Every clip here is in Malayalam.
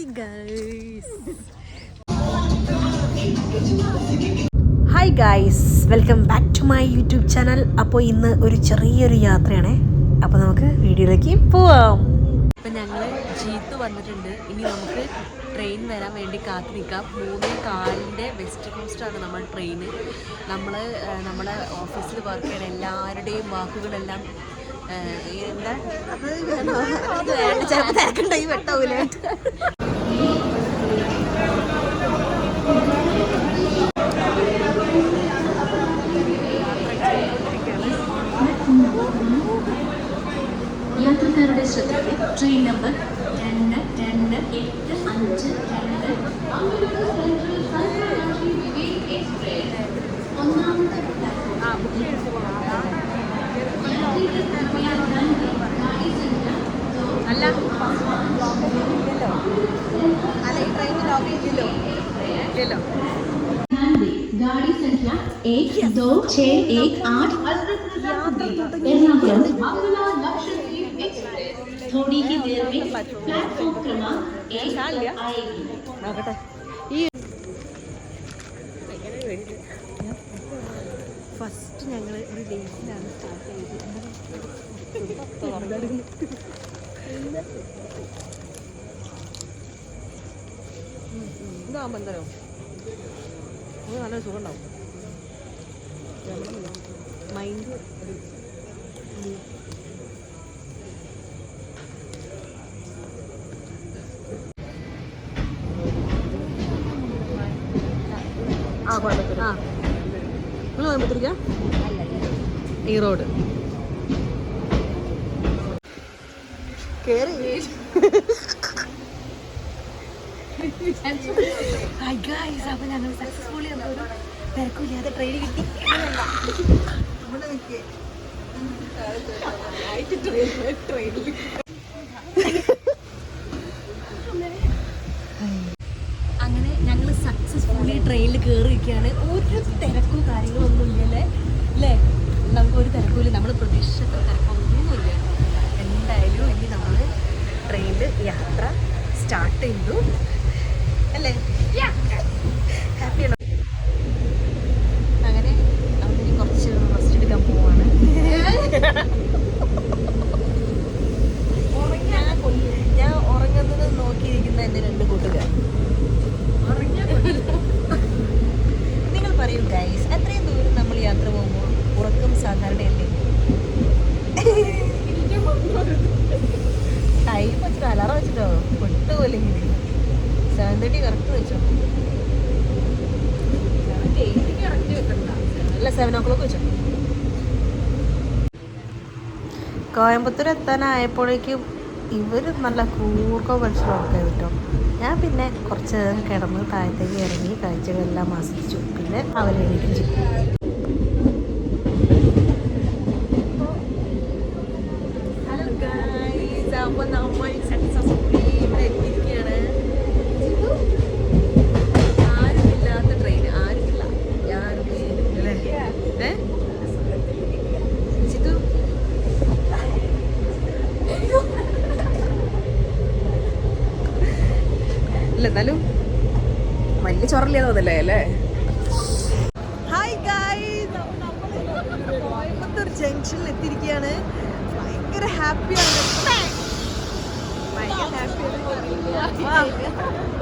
എത്തി guys hi guys welcome back to my YouTube channel അപ്പോൾ ഇന്ന് ഒരു ചെറിയൊരു യാത്രയാണേ. അപ്പോൾ നമുക്ക് വീഡിയോയിലേക്ക് പോവാം. ഇപ്പം ഞങ്ങൾ ജീത്ത് വന്നിട്ടുണ്ട്. ഇനി നമുക്ക് ട്രെയിൻ വരാൻ വേണ്ടി കാത്തു നിൽക്കാം മൂന്ന് കാലിന്റെ വെസ്റ്റ് കോസ്റ്റാണ് നമ്മൾ ട്രെയിൻ നമ്മൾ നമ്മുടെ ഓഫീസിൽ വർക്ക് ചെയ്യണ എല്ലാവരുടെയും വാക്കുകളെല്ലാം എന്താ? അത് വേണ്ട. ചിലപ്പോൾ തിരക്കുണ്ടായി വെട്ടാവൂലേ ട്രെയിൻ നമ്പർ രണ്ട് രണ്ട് എട്ട് അഞ്ച് രണ്ട് അമൃത സെൻട്രൽ സർവകക്ഷി വിവേക് എക്സ്പ്രസ് ഒന്നാമത്തെ പ്ലാറ്റ്ഫോം യാത്രികർ कृपया ध्यान दें गाड़ी संख्या दो അല്ല അല്ല ഈ ട്രെയിനിൽ ലോബി ഇല്ലല്ലോ ഇല്ലല്ലോ ध्यान दें गाड़ी संख्या एक दो छः एक आठ एर्नाकुलम നോക്കട്ടെ. ഈ ഫസ്റ്റ് ഞങ്ങൾ ഒരു ലേസിലാണ് സ്റ്റാർട്ട് ചെയ്തത്. ഇതാകുമ്പോൾ എന്തോ ആ കോയമ്പത്തൂർ ആ. നിങ്ങൾ കോയമ്പത്തൂരിക്കാ ഈ റോഡ്. കേറി. അപ്പൊ ഞങ്ങൾ സക്സസ്ഫുള്ളി ഒരു തിരക്കില്ലാതെ ട്രെയിൻ കിട്ടി. അങ്ങനെ ഞങ്ങൾ സക്സസ്ഫുള്ളി ട്രെയിനിൽ കയറിയിരിക്കുകയാണ് ഒരു തിരക്കോ കാര്യങ്ങളോ ഒന്നും ഇല്ലല്ലേ അല്ലേ നമുക്ക് ഒരു തിരക്കില്ല നമ്മൾ പ്രതീക്ഷിച്ച തിരക്കൊന്നുമില്ല എന്തായാലും ഇനി നമ്മൾ ട്രെയിനിൽ യാത്ര സ്റ്റാർട്ട് വെച്ചോ. കോയമ്പത്തൂർ എത്താനായപ്പോഴേക്കും ഇവർ നല്ല കൂർക്കം മനുഷ്യരൊക്കെ കേട്ടോ. ഞാൻ പിന്നെ കുറച്ച് കിടന്ന് താഴത്തേക്ക് ഇറങ്ങി കാഴ്ചകളെല്ലാം ആസ്വദിച്ചു. പിന്നെ അവരെണീക്കും ചെയ്തു ഹലോ ഗൈസ് അപ്പോൾ നമ്മൾ സക്സസ്ഫുള്ളി ഇവിടെ എത്തിയിരിക്കുകയാണ് ആരുമില്ലാത്ത ട്രെയിൻ ആരുമില്ല ആരുമില്ല അല്ലേ ഏ ചിത്തു ഇല്ല എന്നാലും വലിയ ചൊറല്ലേ തോന്നല്ലേ അല്ലേ? ഹായ് ഗായ് കോയമ്പത്തൂർ ജംഗ്ഷനിൽ എത്തിയിരിക്കുകയാണ്. ഭയങ്കര ഹാപ്പിയാണ്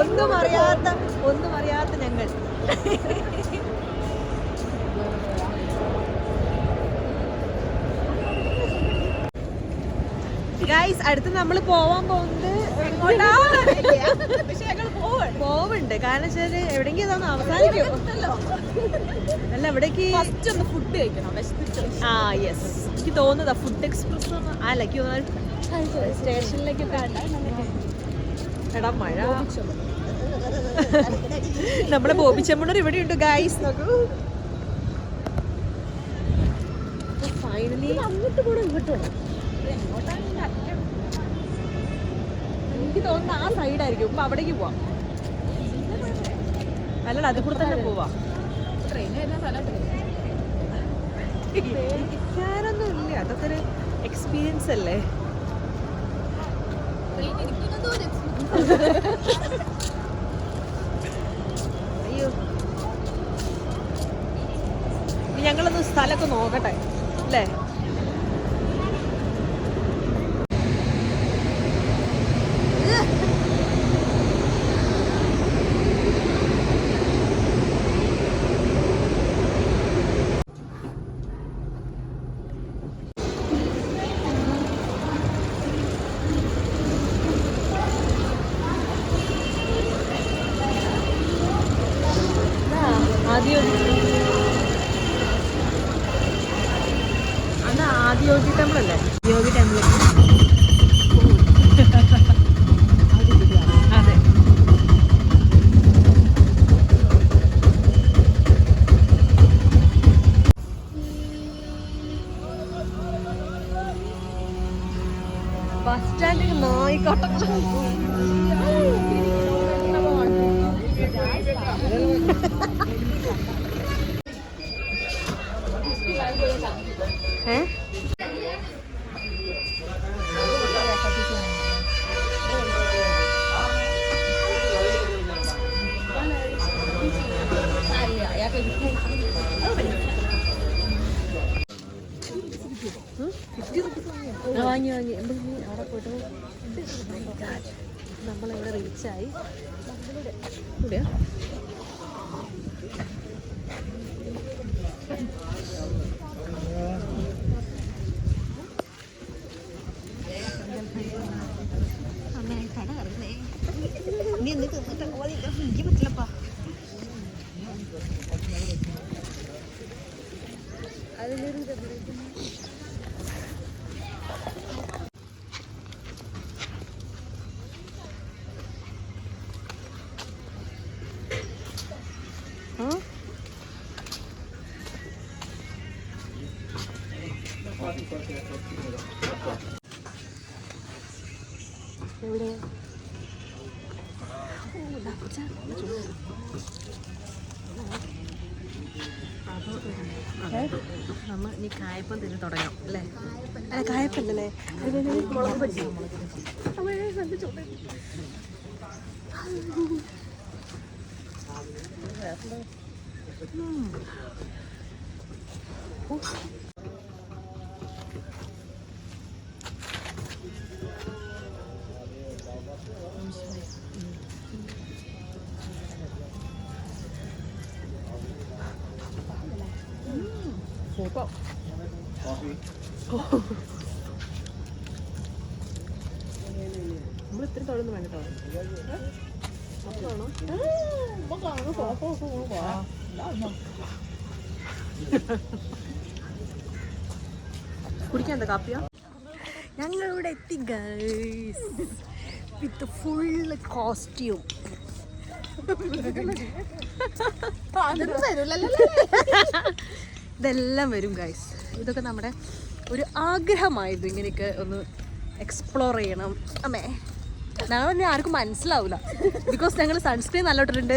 ഒന്നും അറിയാത്ത ഒന്നും അറിയാത്ത ഞങ്ങൾ. ഗൈസ് അടുത്ത് നമ്മൾ പോവാൻ പോകുന്നത് പോവുണ്ട്. കാരണം വെച്ചാൽ എവിടെങ്കിലും ഇതൊന്ന് അവസാനിക്കും. അല്ല എവിടേക്ക് ഫുഡ് കഴിക്കണം. ആ യെസ് എനിക്ക് തോന്നുന്നതാ ഫുഡ് എക്സ്പ്രസ് അല്ല എനിക്ക് തോന്നുന്നത് സ്റ്റേഷനിലേക്ക് എടാ മഴ. നമ്മളെ ബോബിച്ചമ്മണർ ഇവിടെ ഉണ്ട് ഗൈസ് നോക്കൂ. ഫൈനലി അങ്ങോട്ട് പോകണം ഇങ്ങോട്ട്. പോകണം എനിക്ക് തോന്നുന്നു ആ സൈഡായിരിക്കും ഇപ്പൊ അവിടേക്ക് പോവാം. അല്ലടാ അത് കൂടെ തന്നെ പോവാം. പേടിക്കാനൊന്നും ഇല്ല അതൊക്കെ ഒരു എക്സ്പീരിയൻസ് അല്ലേ. അയ്യോ. ഞങ്ങളൊന്ന് സ്ഥലമൊക്കെ നോക്കട്ടെ. അല്ലേ? ആദ്യം ആദിയോഗി ടെമ്പിൾ അല്ലേ? Yogi temple. Cai. Udah. Ini itu kita. കായപ്പം തിന്ന് തുടങ്ങാം അല്ലേ? അല്ല കായപ്പല്ലേ മുളക് പറ്റി അമ്മേ, കുടിക്കാൻ എന്താ കാപ്പിയാ? ഞങ്ങളിവിടെ എത്തി ഗൈസ് വിത്ത് ഫുള്ള് കോസ്റ്റ്യൂം ഇതെല്ലാം വരും ഗൈസ് ഇതൊക്കെ നമ്മുടെ ഒരു ആഗ്രഹമായിരുന്നു ഇങ്ങനെയൊക്കെ ഒന്ന് എക്സ്പ്ലോർ ചെയ്യണം. അമ്മേ ഞങ്ങൾ ആർക്കും മനസ്സിലാവില്ല ബിക്കോസ് ഞങ്ങൾ സൺസ്ക്രീൻ നല്ല ഇട്ടിട്ടുണ്ട്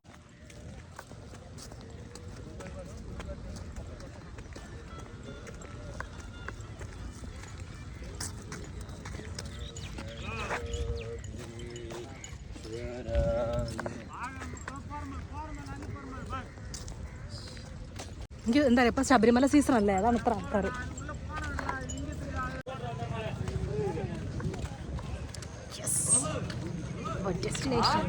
എന്താ പറയുക ഇപ്പം ശബരിമല സീസൺ അല്ലേ? അതാണ് ഇത്ര ആൾക്കാർ ഡെസ്റ്റിനേഷൻ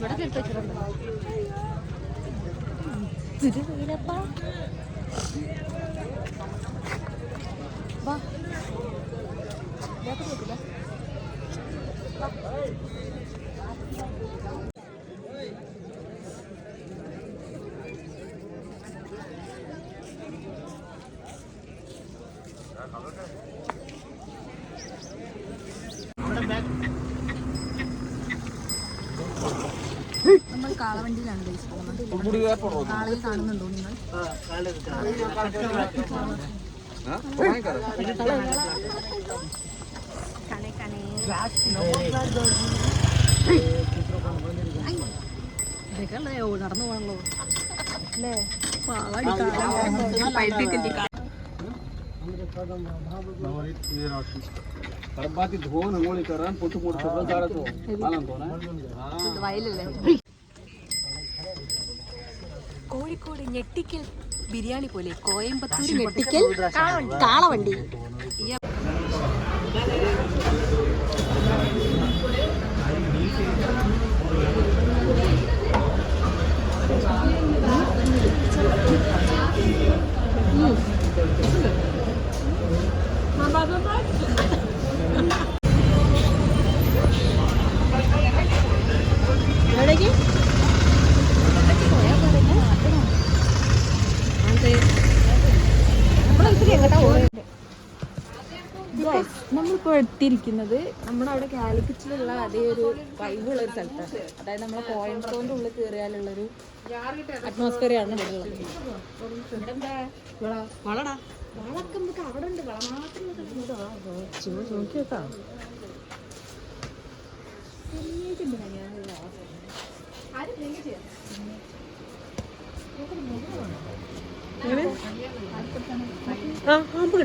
ഇവിടെ തിരുത്തച്ചിട്ടുണ്ടോ കാളവണ്ടിയിലാണ് ഗൈസ് പോകുന്നത് കാളയിൽ കാണുന്നുണ്ടോ നിങ്ങൾ കണേ കണേ ഇതൊക്കെ നടന്നു പോകണല്ലോ അല്ലേ പാളടിക്കാൻ കടമ്പാത്തി ധോൻ അങ്ങോട്ട് കയറാൻ പൊട്ടുപൊട്ട് സ്വന്തം കാലത്തോ ആണെന്ന് തോന്നേ വയലല്ലേ? കോഴിക്കോട് ഞെട്ടിക്കൽ ബിരിയാണി പോലെ കോയമ്പത്തൂർ ഞെട്ടിക്കൽ കാളവണ്ടി എവിടേക്ക് എത്തിയിരിക്കുന്നത് നമ്മുടെ അവിടെ കാലിക്കറ്റിലുള്ള അതേ ഒരു വൈബുള്ള ഒരു സ്ഥലത്താണ്. അതായത് നമ്മളെ കോയമ്പത്തൂരിന്റെ ഉള്ളിൽ കയറിയാലുള്ളൊരു അറ്റ്മോസ്ഫിയർ ആണ് ഇവിടെ ഉള്ളത്. ഇവിടെ എന്താ വളടാ. വളമൊക്കെ നമുക്ക് അവിടെ ഉണ്ട്. വള മാത്രം നോക്കി നോക്കാം ആ ആമ്പ്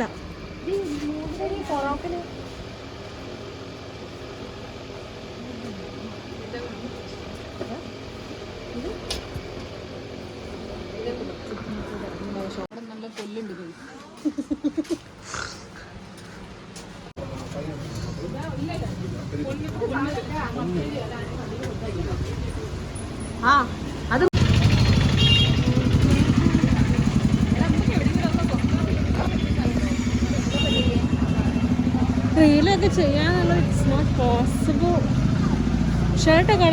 ചെയ്യാനുള്ള ഇറ്റ്സ് നോട്ട് പോസിബിൾ ഷർട്ടൊക്കെ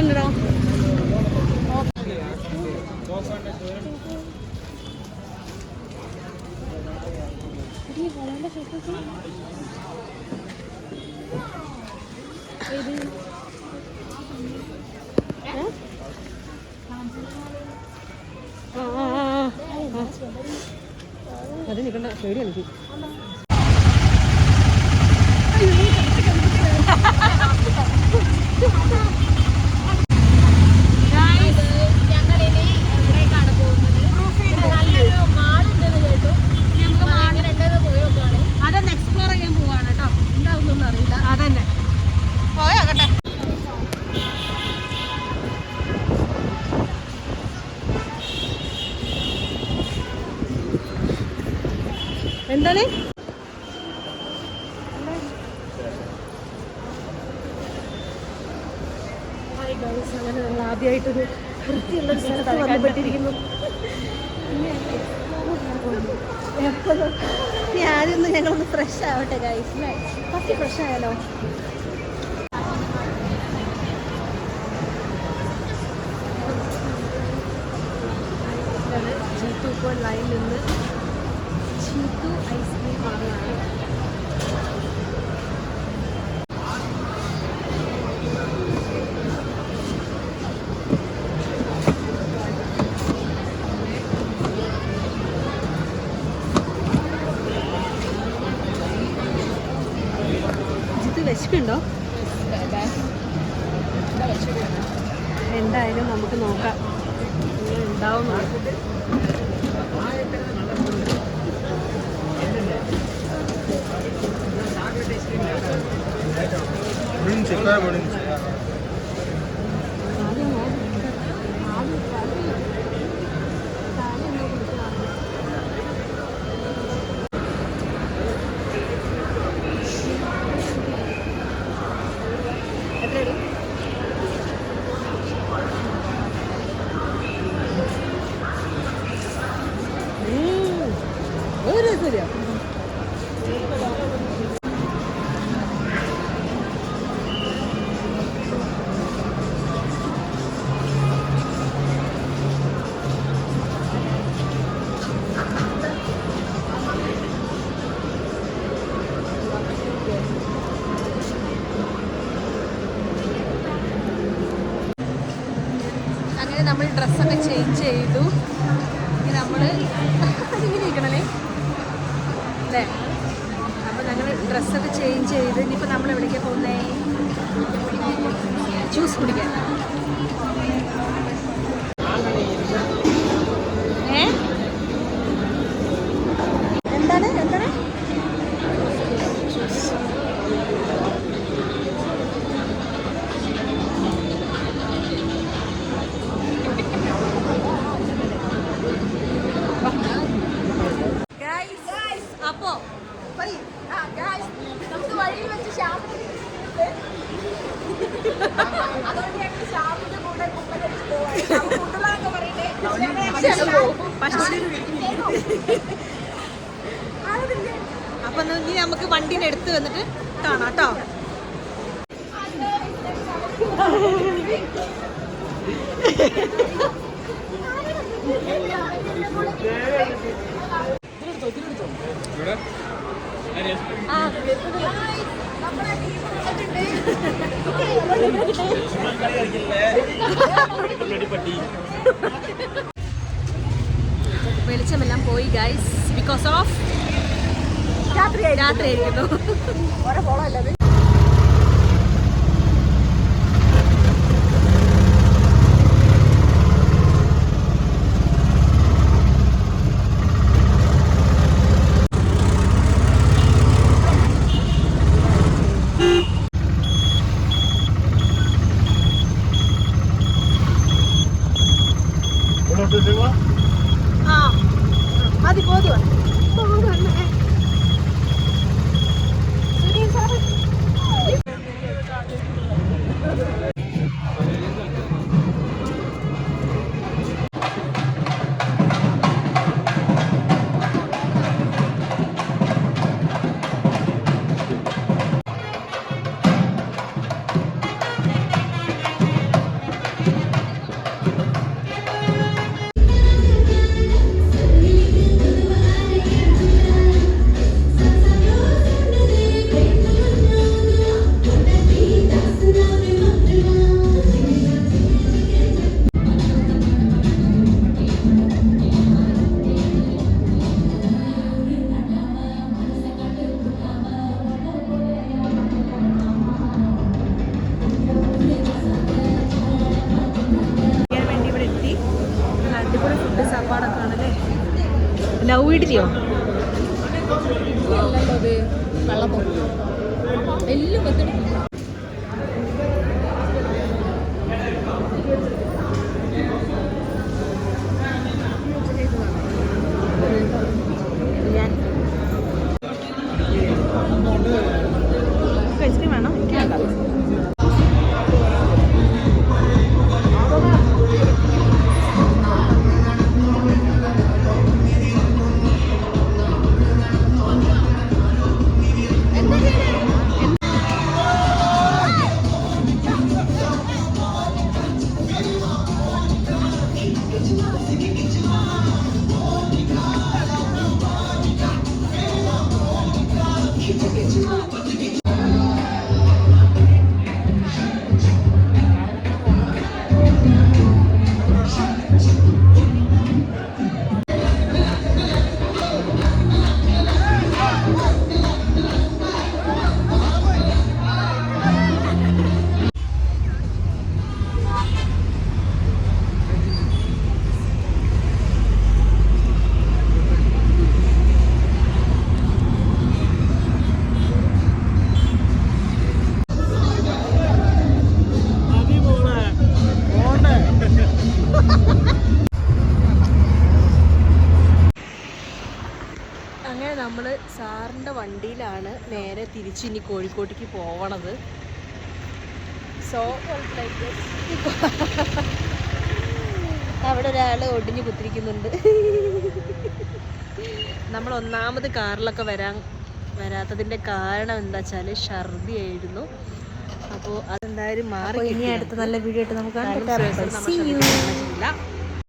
ആ അത് നിൽക്കണ്ട പേടി എനിക്ക് ഇപ്പോൾ നിന്ന് ചീത്തു ഐസ്ക്രീം വാങ്ങുകയാണ് ജിത്ത് വിശക്കുണ്ടോ എന്തായാലും നമുക്ക് നോക്കാം എങ്ങനെ ഉണ്ടാവും നോക്കാം ഒരു ചേഞ്ച് ചെയ്തു വെളിച്ചമെല്ലാം പോയി ഗൈസ് ബിക്കോസ് ഓഫ് രാത്രി രാത്രി ആയിരിക്കുന്നു എല്ലാം വെത്തിട്ട് തിരിച്ച് ഇനി കോഴിക്കോട്ടേക്ക് പോവണത്. സോ അവിടെ ഒരാൾ ഒടിഞ്ഞു കുത്തിരിക്കുന്നുണ്ട്. നമ്മൾ ഒന്നാമത് കാറിലൊക്കെ വരാൻ വരാത്തതിന്റെ കാരണം എന്താ വെച്ചാൽ ഛർദി ആയിരുന്നു അപ്പോൾ അതെന്തായാലും മാറി ഇനി അടുത്ത നല്ല വീഡിയോ ആയിട്ട് നമുക്ക്